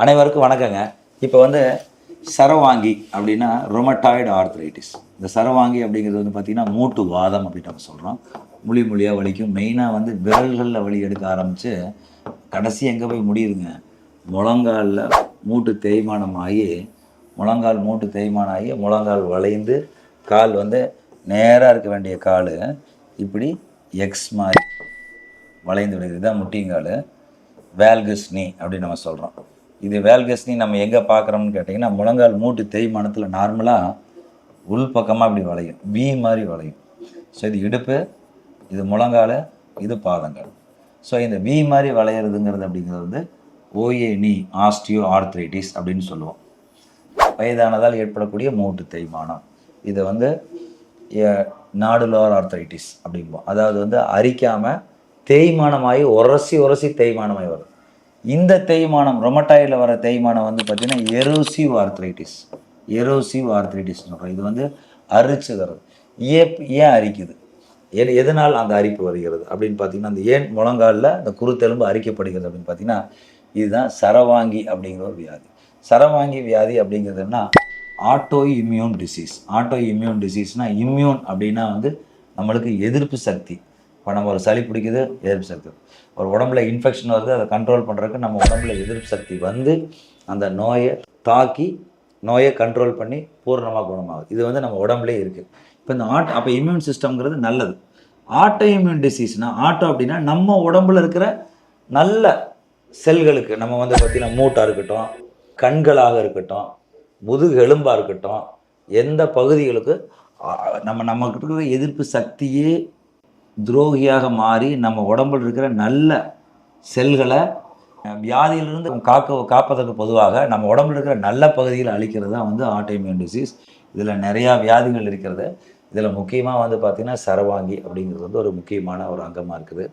அனைவருக்கும் வணக்கங்க. இப்போ வந்து சரவாங்கி அப்படின்னா ரொமட்டாய்டு ஆர்த்ரைட்டிஸ் இந்த சரவாங்கி அப்படிங்கிறது வந்து பார்த்திங்கன்னா மூட்டு வாதம் அப்படின்னு நம்ம சொல்கிறோம் முழி மொழியாக வலிக்கும். மெயினாக வந்து விரல்களில் வலி எடுக்க ஆரம்பித்து கடைசி எங்கே போய் முடியுதுங்க? முழங்காலில் மூட்டு தேய்மானம் ஆகி முழங்கால் மூட்டு தேய்மானம் ஆகி முழங்கால் வளைந்து கால் வந்து நேராக இருக்க வேண்டிய கால் இப்படி எக்ஸ் மாதிரி வளைந்து விடுது. இதுதான் முட்டிங்கால் வேல்கஸ் நீ அப்படின்னு நம்ம சொல்கிறோம் இது வேல்கஸ்னி நம்ம எங்கே பார்க்குறோம்னு கேட்டிங்கன்னா முழங்கால் மூட்டு தேய்மானத்தில் நார்மலாக உள் பக்கமாக இப்படி வளையும். வி மாதிரி வளையும். ஸோ இது இடுப்பு இது முழங்கால் இது பாதங்கள். ஸோ இந்த வி மாதிரி வளையிறதுங்கிறது அப்படிங்கிறது வந்து ஓஏ நீ ஆஸ்டியோ ஆர்த்ரைட்டிஸ் அப்படின்னு சொல்லுவோம். வயதானதால் ஏற்படக்கூடிய மூட்டு தேய்மானம் இதை வந்து நாடுலோர் ஆர்த்ரைட்டிஸ் அப்படிம்போம் அதாவது வந்து அரிக்காமல் தேய்மானமாகி உரசி உரசி தேய்மானமாகி வரும். இந்த தேய்மானம் ரொமட்டாயில் வர தேய்மானம் வந்து பார்த்திங்கன்னா எரோசிவ் ஆர்த்ரைட்டிஸ் எரோசிவ் ஆர்த்ரைட்டிஸ் சொல்கிறோம் இது வந்து அரிச்சுகிறது. ஏன் ஏன் அரிக்குது? எது எதனால் அந்த அரிப்பு வருகிறது? அப்படின்னு பார்த்தீங்கன்னா அந்த ஏன் முழங்காலில் அந்த குருத்தெலும்பு அரிக்கப்படுகிறது அப்படின்னு பார்த்தீங்கன்னா இதுதான் சரவாங்கி அப்படிங்கிற ஒரு வியாதி. சரவாங்கி வியாதி அப்படிங்கிறதுனா auto immune disease auto immune டிசீஸ்னால் immune அப்படின்னா வந்து நம்மளுக்கு எதிர்ப்பு சக்தி. இப்போ நம்ம ஒரு சளி பிடிக்குது எதிர்ப்பு சக்தி. ஒரு உடம்புல இன்ஃபெக்ஷன் வருது அதை கண்ட்ரோல் பண்ணுறதுக்கு நம்ம உடம்புல எதிர்ப்பு சக்தி வந்து அந்த நோயை தாக்கி நோயை கண்ட்ரோல் பண்ணி பூர்ணமாக குணமாகுது. இது வந்து நம்ம உடம்புலே இருக்குது இப்போ இந்த ஆட் அப்போ இம்யூன் சிஸ்டம்ங்கிறது நல்லது. ஆட்டோ இம்யூன் டிசீஸ்னால் ஆட்டோ அப்படின்னா நம்ம உடம்புல இருக்கிற நல்ல செல்களுக்கு நம்ம வந்து பார்த்திங்கன்னா மூட்டாக இருக்கட்டும் கண்களாக இருக்கட்டும் முதுகு எலும்பாக இருக்கட்டும் எந்த பகுதிகளுக்கு நம்ம நமக்கு இருக்கிற எதிர்ப்பு சக்தியே துரோகியாக மாறி நம்ம உடம்புல இருக்கிற நல்ல செல்களை வியாதியிலிருந்து காக்க காப்பதற்கு பொதுவாக நம்ம உடம்புல இருக்கிற நல்ல பகுதியில் அழிக்கிறது தான் வந்து ஆட்டோமியூன் டிசீஸ் இதில் நிறையா வியாதிகள் இருக்கிறது. இதில் முக்கியமாக வந்து பார்த்திங்கன்னா சரவாங்கி அப்படிங்கிறது வந்து ஒரு முக்கியமான ஒரு அங்கமாக இருக்குது.